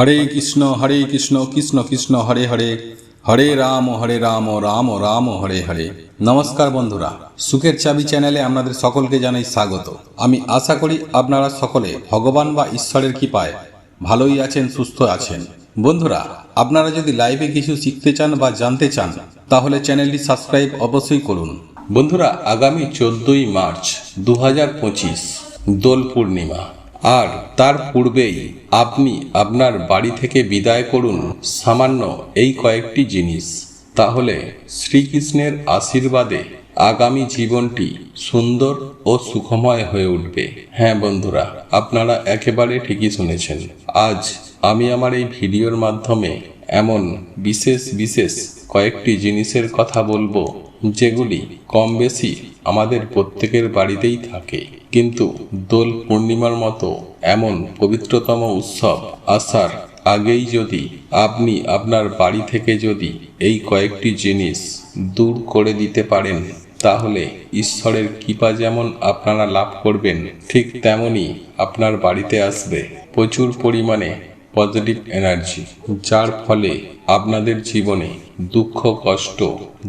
হরে কৃষ্ণ হরে কৃষ্ণ কৃষ্ণ কৃষ্ণ, হরে হরে। হরে রাম হরে রাম রাম রাম, হরে হরে। নমস্কার বন্ধুরা, সুখের চাবি চ্যানেলে আপনাদের সকলকে জানাই স্বাগত। আমি আশা করি আপনারা সকলে ভগবান বা ঈশ্বরের কৃপায় ভালোই আছেন, সুস্থ আছেন। বন্ধুরা, আপনারা যদি লাইভে কিছু শিখতে চান বা জানতে চান, তাহলে চ্যানেলটি সাবস্ক্রাইব অবশ্যই করুন। বন্ধুরা, আগামী চোদ্দই মার্চ দু হাজার পঁচিশ, দোল পূর্ণিমা। আর তার পূর্বেই আপনি আপনার বাড়ি থেকে বিদায় করুন সামান্য এই কয়েকটি জিনিস। তাহলে শ্রীকৃষ্ণের আশীর্বাদে আগামী জীবনটি সুন্দর ও সুখময় হয়ে উঠবে। হ্যাঁ বন্ধুরা, আপনারা একেবারে ঠিকই শুনেছেন। আজ আমি আমার এই ভিডিওর মাধ্যমে এমন বিশেষ বিশেষ কয়েকটি জিনিসের কথা বলব। যেগুলি কম বেশি আমাদের প্রত্যেকের বাড়িতেই থাকে। কিন্তু দোল পূর্ণিমার মতো এমন পবিত্রতম উৎসব আসার আগেই যদি আপনি আপনার বাড়ি থেকে যদি এই কয়েকটি জিনিস দূর করে দিতে পারেন, তাহলে ঈশ্বরের কৃপা যেমন আপনারা লাভ করবেন, ঠিক তেমনই আপনার বাড়িতে আসবে। প্রচুর পরিমাণে পজিটিভ এনার্জি, যার ফলে আপনাদের জীবনে দুঃখ, কষ্ট,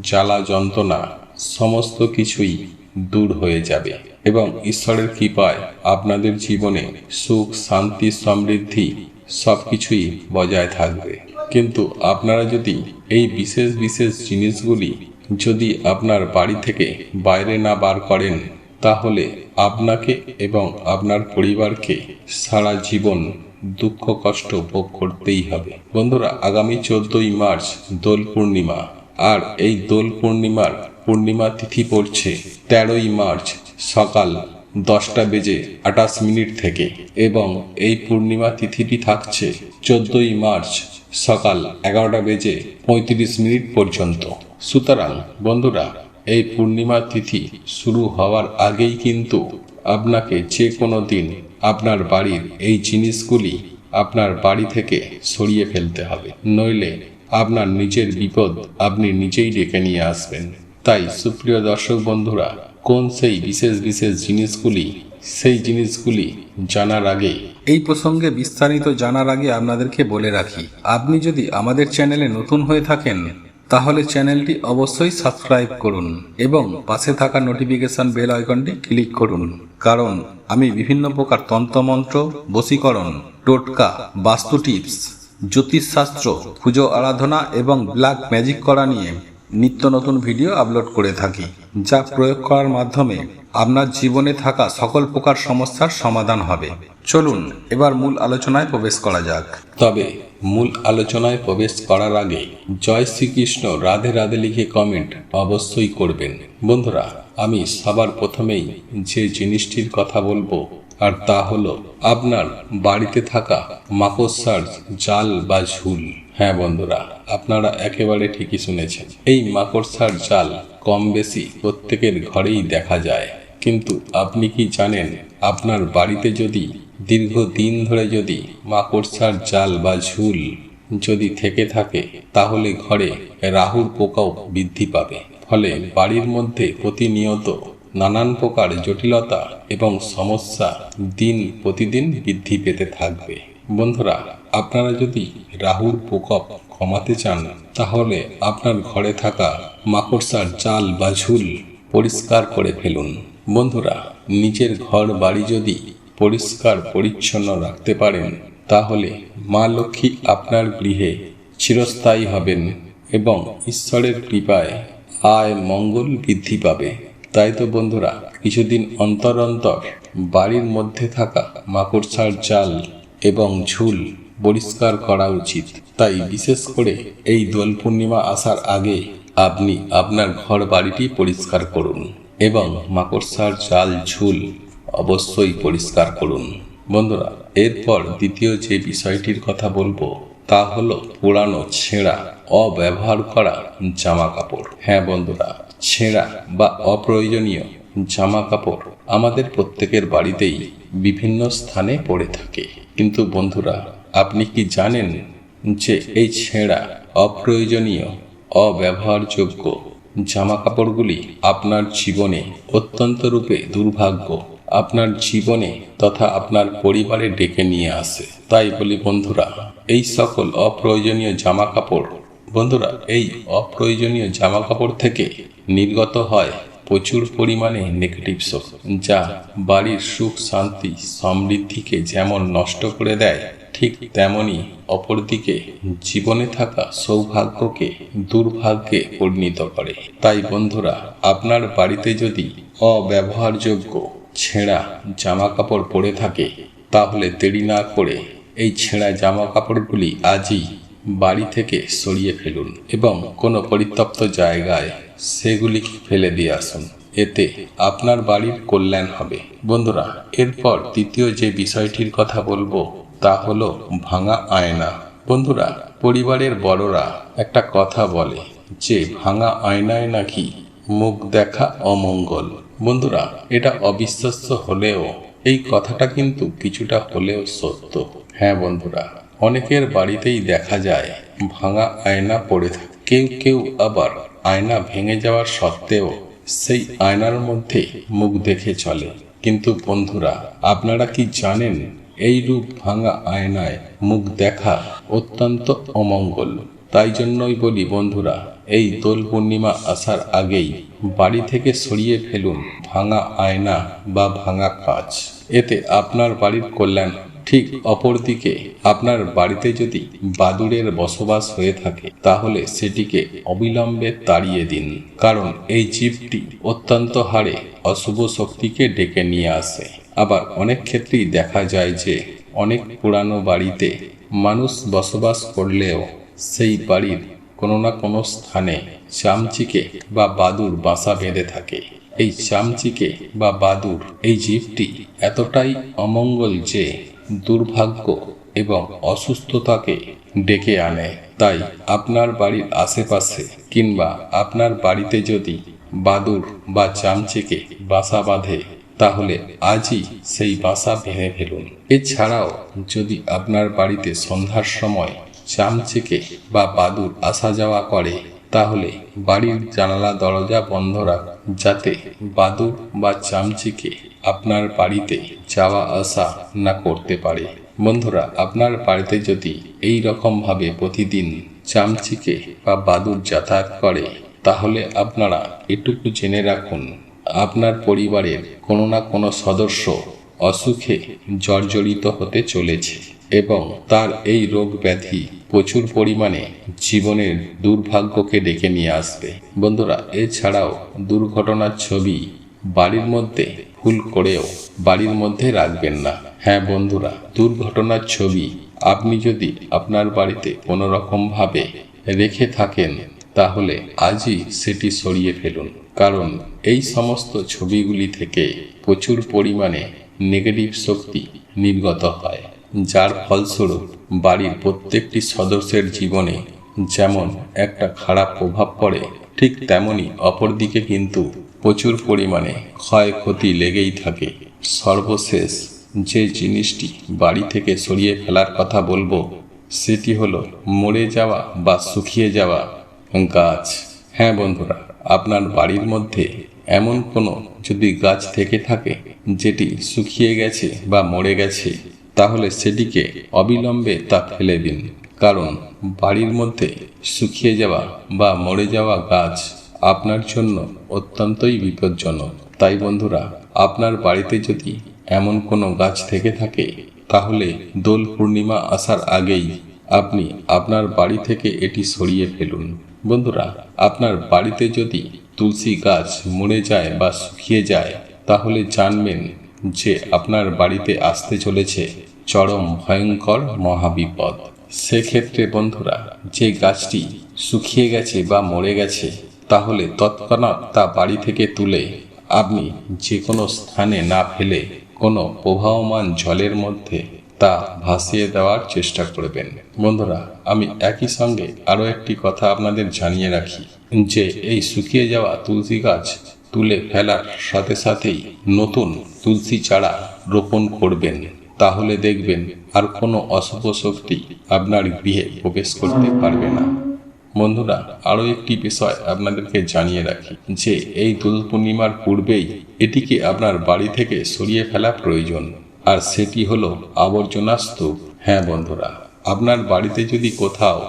জ্বালা, যন্ত্রণা সমস্ত কিছুই দূর হয়ে যাবে এবং ঈশ্বরের কৃপায় আপনাদের জীবনে সুখ, শান্তি, সমৃদ্ধি সব কিছুই বজায় থাকবে। কিন্তু আপনারা যদি এই বিশেষ বিশেষ জিনিসগুলি যদি আপনার বাড়ি থেকে বাইরে না বার করেন, তাহলে আপনাকে এবং আপনার পরিবারকে সারা জীবন দুঃখ, কষ্ট ভোগ করতেই হবে। বন্ধুরা, আগামী চোদ্দই মার্চ দোল পূর্ণিমা। আর এই দোল পূর্ণিমার পূর্ণিমা তিথি পড়ছে তেরোই মার্চ সকাল দশটা বেজে আঠাশ মিনিট থেকে। এবং এই পূর্ণিমা তিথিটি থাকছে চোদ্দই মার্চ সকাল এগারোটা বেজে পঁয়ত্রিশ মিনিট পর্যন্ত। সুতরাং, বন্ধুরা, এই পূর্ণিমা তিথি শুরু হওয়ার আগেই কিন্তু আপনাকে যে কোনো দিন আপনার বাড়ির এই জিনিসগুলি আপনার বাড়ি থেকে সরিয়ে ফেলতে হবে। নইলে আপনার নিজের বিপদ আপনি নিজেই ডেকে নিয়ে আসবেন। তাই সুপ্রিয় দর্শক বন্ধুরা, কোন সেই বিশেষ বিশেষ জিনিসগুলি, সেই জিনিসগুলি জানার আগে এই প্রসঙ্গে বিস্তারিত জানার আগে আপনাদেরকে বলে রাখি, আপনি যদি আমাদের চ্যানেলে নতুন হয়ে থাকেন, তাহলে চ্যানেলটি অবশ্যই সাবস্ক্রাইব করুন এবং পাশে থাকা নোটিফিকেশন বেল আইকনটি ক্লিক করুন। কারণ আমি বিভিন্ন প্রকার তন্ত্রমন্ত্র, বশীকরণ, টোটকা, বাস্তু টিপস, জ্যোতিষশাস্ত্র, পুজো আরাধনা এবং ব্ল্যাক ম্যাজিক করা নিয়ে নিত্য নতুন ভিডিও আপলোড করে থাকি, যা প্রয়োগ করার মাধ্যমে আপনার জীবনে থাকা সকল প্রকার সমস্যার সমাধান হবে। চলুন, এবার মূল আলোচনায় প্রবেশ করা যাক। তবে, মূল আলোচনায় প্রবেশ করার আগে জয় শ্রীকৃষ্ণ রাধে রাধে লিখে কমেন্ট অবশ্যই করবেন। বন্ধুরা আমি সবার প্রথমেই যে জিনিসটির কথা বলব, আর তা হলো আপনার বাড়িতে থাকা মাকড়সার জাল বা ঝুল। হ্যাঁ বন্ধুরা, আপনারা একেবারে ঠিকই শুনেছেন। এই মাকড়সার জাল কম বেশি প্রত্যেকের ঘরেই দেখা যায়। কিন্তু আপনি কি জানেন, আপনার বাড়িতে যদি দীর্ঘদিন ধরে যদি মাকড়সার জাল বা ঝুল যদি থেকে থাকে, তাহলে ঘরে রাহুর পোকাও বৃদ্ধি পাবে। ফলে বাড়ির মধ্যে প্রতিনিয়ত নানান প্রকার জটিলতা এবং সমস্যা দিন প্রতিদিন বৃদ্ধি পেতে থাকবে। বন্ধুরা, আপনারা যদি রাহুর প্রকোপ কমাতে চান, তাহলে আপনার ঘরে থাকা মাকড়সার জাল বা ঝুল পরিষ্কার করে ফেলুন। বন্ধুরা, নিজের ঘর বাড়ি যদি পরিষ্কার পরিচ্ছন্ন রাখতে পারেন, তাহলে মা লক্ষ্মী আপনার গৃহে চিরস্থায়ী হবেন এবং ঈশ্বরের কৃপায় আয় মঙ্গল বৃদ্ধি পাবে। তাই তো বন্ধুরা, কিছুদিন অন্তর অন্তর বাড়ির মধ্যে থাকা মাকড়সার জাল এবং ঝুল পরিষ্কার করা উচিত। তাই বিশেষ করে এই দোল পূর্ণিমা আসার আগে আপনি আপনার ঘর বাড়িটি পরিষ্কার করুন এবং মাকড়সার জাল, ঝুল অবশ্যই পরিষ্কার করুন। বন্ধুরা, এরপর দ্বিতীয় যে বিষয়টির কথা বলব তা হলো পুরানো ছেঁড়া অব্যবহার করা জামা কাপড় হ্যাঁ বন্ধুরা, ছেঁড়া বা অপ্রয়োজনীয় জামা কাপড় আমাদের প্রত্যেকের বাড়িতেই বিভিন্ন স্থানে পড়ে থাকে। কিন্তু বন্ধুরা, আপনি কি জানেন যে এই ছেঁড়া, অপ্রয়োজনীয়, অব্যবহারযোগ্য জামা কাপড়গুলি আপনার জীবনে অত্যন্ত রূপে দুর্ভাগ্য, আপনার জীবনে তথা আপনার পরিবারে ডেকে নিয়ে আসে? তাই বলি বন্ধুরা, এই সকল অপ্রয়োজনীয় জামা কাপড় বন্ধুরা, এই অপ্রয়োজনীয় জামা কাপড় থেকে নির্গত হয় প্রচুর পরিমাণে নেগেটিভ শোক যা বাড়ির সুখ, শান্তি, সমৃদ্ধিকে যেমন নষ্ট করে দেয়, ঠিক তেমনি অপরদিকে জীবনে থাকা সৌভাগ্যকে দুর্ভাগ্যে পরিণত করে। তাই বন্ধুরা, আপনার বাড়িতে যদি অব্যবহারযোগ্য ছেঁড়া জামা কাপড় পরে থাকে, তাহলে দেরি না করে এই ছেঁড়া জামা কাপড়গুলি আজই বাড়ি থেকে সরিয়ে ফেলুন এবং কোনো পরিত্যক্ত জায়গায় সেগুলিকে ফেলে দিয়ে আসুন। এতে আপনার বাড়ির কল্যাণ হবে। বন্ধুরা, এরপর তৃতীয় যে বিষয়টির কথা বলব তা হলো ভাঙা আয়না। বন্ধুরা, পরিবারের বড়রা একটা কথা বলে যে, ভাঙা আয়নায় নাকি মুখ দেখা অমঙ্গল? বন্ধুরা, এটা অবিশ্বাস্য হলেও এই কথাটা কিন্তু কিছুটা হলেও সত্য। হ্যাঁ বন্ধুরা অনেকের বাড়িতেই দেখা যায়, ভাঙা আয়না পড়ে থাকে। কেউ কেউ আবার আয়না ভেঙে যাওয়ার সত্ত্বেও সেই আয়নার মধ্যে মুখ দেখে চলে। কিন্তু বন্ধুরা, আপনারা কি জানেন এই রূপ ভাঙা আয়নায় মুখ দেখা অত্যন্ত অমঙ্গল। তাই জন্যই বলি বন্ধুরা, এই দোল পূর্ণিমা আসার আগেই বাড়ি থেকে সরিয়ে ফেলুন ভাঙা আয়না বা ভাঙা কাজ। এতে আপনার বাড়ির কল্যাণ ঠিক অপরদিকে আপনার বাড়িতে যদি বাদুড়ের বসবাস হয়ে থাকে, তাহলে সেটিকে অবিলম্বে তাড়িয়ে দিন। কারণ এই জীবটি অত্যন্ত হারে অশুভ শক্তিকে ডেকে নিয়ে আসে। আবার অনেক ক্ষেত্রেই দেখা যায় যে, অনেক পুরানো বাড়িতে মানুষ বসবাস করলেও সেই বাড়ির কোনো না কোনো স্থানে চামচিকে বা বাদুর বাসা বেঁধে থাকে। এই চামচিকে বা বাদুর এই জীবটি এতটাই অমঙ্গল যে দুর্ভাগ্য এবং অসুস্থতাকে ডেকে আনে। তাই আপনার বাড়ির আশেপাশে কিংবা আপনার বাড়িতে যদি বাদুর বা চামচিকে বাসা বাঁধে, তাহলে আজই সেই বাসা ভেঙে ফেলুন। এছাড়াও যদি আপনার বাড়িতে সন্ধ্যার সময় চামচিকে বা বাদুর আসা যাওয়া করে তাহলে বাড়ির জানালা দরজা বন্ধ রাখ, যাতে বাদুর বা চামচিকে আপনার বাড়িতে যাওয়া আসা না করতে পারে। বন্ধুরা, আপনার বাড়িতে যদি এই রকম ভাবে প্রতিদিন চামচিকে বা বাদুর যাতায়াত করে, তাহলে আপনারা এটুকু জেনে রাখুন, আপনার পরিবারের কোনো না কোনো সদস্য অসুখে জর্জরিত হতে চলেছে। এবং তার এই রোগ ব্যাধি প্রচুর পরিমাণে জীবনের দুর্ভাগ্যকে ডেকে নিয়ে আসবে। বন্ধুরা, এছাড়াও দুর্ঘটনার ছবি বাড়ির মধ্যে ভুল করেও বাড়ির মধ্যে রাখবেন না। হ্যাঁ বন্ধুরা, দুর্ঘটনার ছবি আপনি যদি আপনার বাড়িতে কোনো রকমভাবে রেখে থাকেন, তাহলে আজই সেটি সরিয়ে ফেলুন। কারণ এই সমস্ত ছবিগুলি থেকে প্রচুর পরিমাণে নেগেটিভ শক্তি নির্গত হয়। যার ফলস্বরূপ বাড়ির প্রত্যেকটি সদস্যের জীবনে যেমন একটা খারাপ প্রভাব পড়ে, ঠিক তেমনি অপরদিকে কিন্তু প্রচুর পরিমাণে ক্ষয়ক্ষতি লেগেই থাকে। সর্বশেষ যে জিনিসটি বাড়ি থেকে সরিয়ে ফেলার কথা বলব, সেটি হলো মরে যাওয়া বা শুকিয়ে যাওয়া গাছ। হ্যাঁ বন্ধুরা, আপনার বাড়ির মধ্যে এমন কোনো যদি গাছ থেকে থাকে, যেটি শুকিয়ে গেছে বা মরে গেছে তাহলে সেটিকে অবিলম্বে তা ফেলে দিন। কারণ বাড়ির মধ্যে শুকিয়ে যাওয়া বা মরে যাওয়া গাছ আপনার জন্য অত্যন্তই বিপজ্জনক। তাই বন্ধুরা, আপনার বাড়িতে যদি এমন কোনো গাছ থেকে থাকে, তাহলে দোল পূর্ণিমা আসার আগেই আপনি আপনার বাড়ি থেকে এটি সরিয়ে ফেলুন। বন্ধুরা, আপনার বাড়িতে যদি তুলসী গাছ মরে যায় বা শুকিয়ে যায়, তাহলে জানবেন যে আপনার বাড়িতে আসতে চলেছে চরম ভয়ঙ্কর মহাবিপদ। সেক্ষেত্রে বন্ধুরা, যে গাছটি শুকিয়ে গেছে বা মরে গেছে, তাহলে তৎক্ষণাৎ তা বাড়ি থেকে তুলে আপনি যে কোনো স্থানে না ফেলে কোনো প্রবাহমান জলের মধ্যে তা ভাসিয়ে দেওয়ার চেষ্টা করবেন। বন্ধুরা, আমি একই সঙ্গে আরও একটি কথা আপনাদের জানিয়ে রাখি। যে এই শুকিয়ে যাওয়া তুলসী গাছ তুলে ফেলার সাথে সাথেই নতুন তুলসী চারা রোপণ করবেন। তাহলে দেখবেন আর কোনো অশুভ শক্তি আপনার গৃহে প্রবেশ করতে পারবে না। বন্ধুরা, আরও একটি বিষয় আপনাদেরকে জানিয়ে রাখি, যে এই দোল পূর্ণিমার পূর্বেই এটিকে আপনার বাড়ি থেকে সরিয়ে ফেলা প্রয়োজন। আর সেটি হলো আবর্জনা স্তূপ। হ্যাঁ বন্ধুরা, আপনার বাড়িতে যদি কোথাও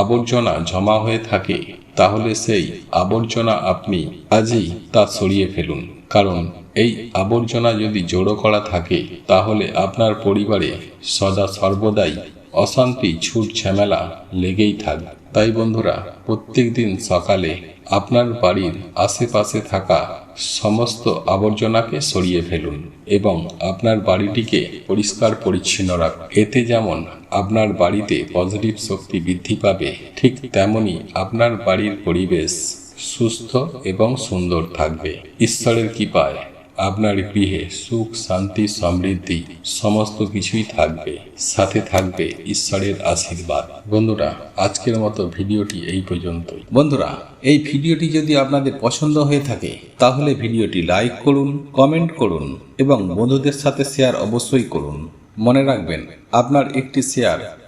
আবর্জনা জমা হয়ে থাকে তাহলে সেই আবর্জনা আপনি আজই তা সরিয়ে ফেলুন। কারণ এই আবর্জনা যদি জড়ো করা থাকে, তাহলে আপনার পরিবারে সদা সর্বদাই অশান্তি ছুট ঝামেলা লেগেই থাকবে তাই বন্ধুরা প্রত্যেক দিন সকালে আপনার বাড়ির আশেপাশে থাকা সমস্ত আবর্জনাকে সরিয়ে ফেলুন এবং আপনার বাড়িটিকে পরিষ্কার পরিচ্ছন্ন রাখুন এতে যেমন আপনার বাড়িতে পজিটিভ শক্তি বৃদ্ধি পাবে, ঠিক তেমনি আপনার বাড়ির পরিবেশ সুস্থ এবং সুন্দর থাকবে। ঈশ্বরের কৃপায়। আপনার গৃহে সুখ, শান্তি, সমৃদ্ধি সমস্ত কিছুই থাকবে। সাথে থাকবে ঈশ্বরের আশীর্বাদ। বন্ধুরা, আজকের মতো ভিডিওটি এই পর্যন্তই। বন্ধুরা, এই ভিডিওটি যদি আপনাদের পছন্দ হয়ে থাকে, তাহলে ভিডিওটি লাইক করুন, কমেন্ট করুন এবং বন্ধুদের সাথে শেয়ার অবশ্যই করুন। মনে রাখবেন, আপনার একটি শেয়ার